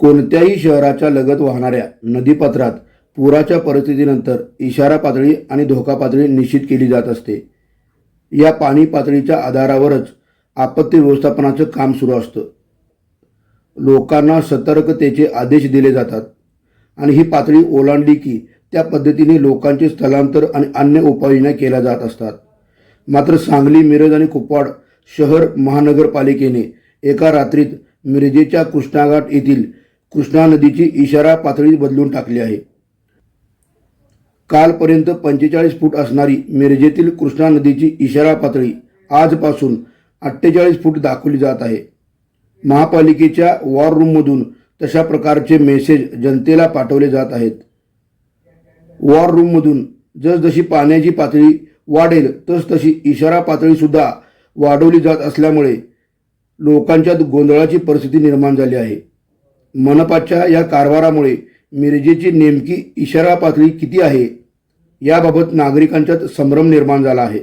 कोणत्याही शहराच्या लगत वाहणाऱ्या नदीपात्रात पुराच्या परिस्थितीनंतर इशारा पातळी आणि धोका पातळी निश्चित केली जात असते. या पाणी पातळीच्या आधारावरच आपत्ती व्यवस्थापनाचं काम सुरू असतं. लोकांना सतर्कतेचे आदेश दिले जातात आणि ही पातळी ओलांडली की त्या पद्धतीने लोकांचे स्थलांतर आणि अन्य उपाययोजना केल्या जात असतात. मात्र सांगली मिरज आणि कुपवाड शहर महानगरपालिकेने एका रात्रीत मिरजेच्या कृष्णाघाट येथील कृष्णा नदीची इशारा पातळी बदलून टाकली आहे. कालपर्यंत पंचेचाळीस फूट असणारी मिरजेतील कृष्णा नदीची इशारा पातळी आजपासून अठ्ठेचाळीस फूट दाखवली जात आहे. महापालिकेच्या वॉर रूममधून तशा प्रकारचे मेसेज जनतेला पाठवले जात आहेत. वॉर रूममधून जसजशी पाण्याची पातळी वाढेल तसतशी इशारा पातळीसुद्धा वाढवली जात असल्यामुळे लोकांच्यात गोंधळाची परिस्थिती निर्माण झाली आहे. मनपाच्या या कारभारामुळे मिरजेची नेमकी इशारा पातळी किती आहे? याबाबत नागरिकांच्यात संभ्रम निर्माण झाला आहे.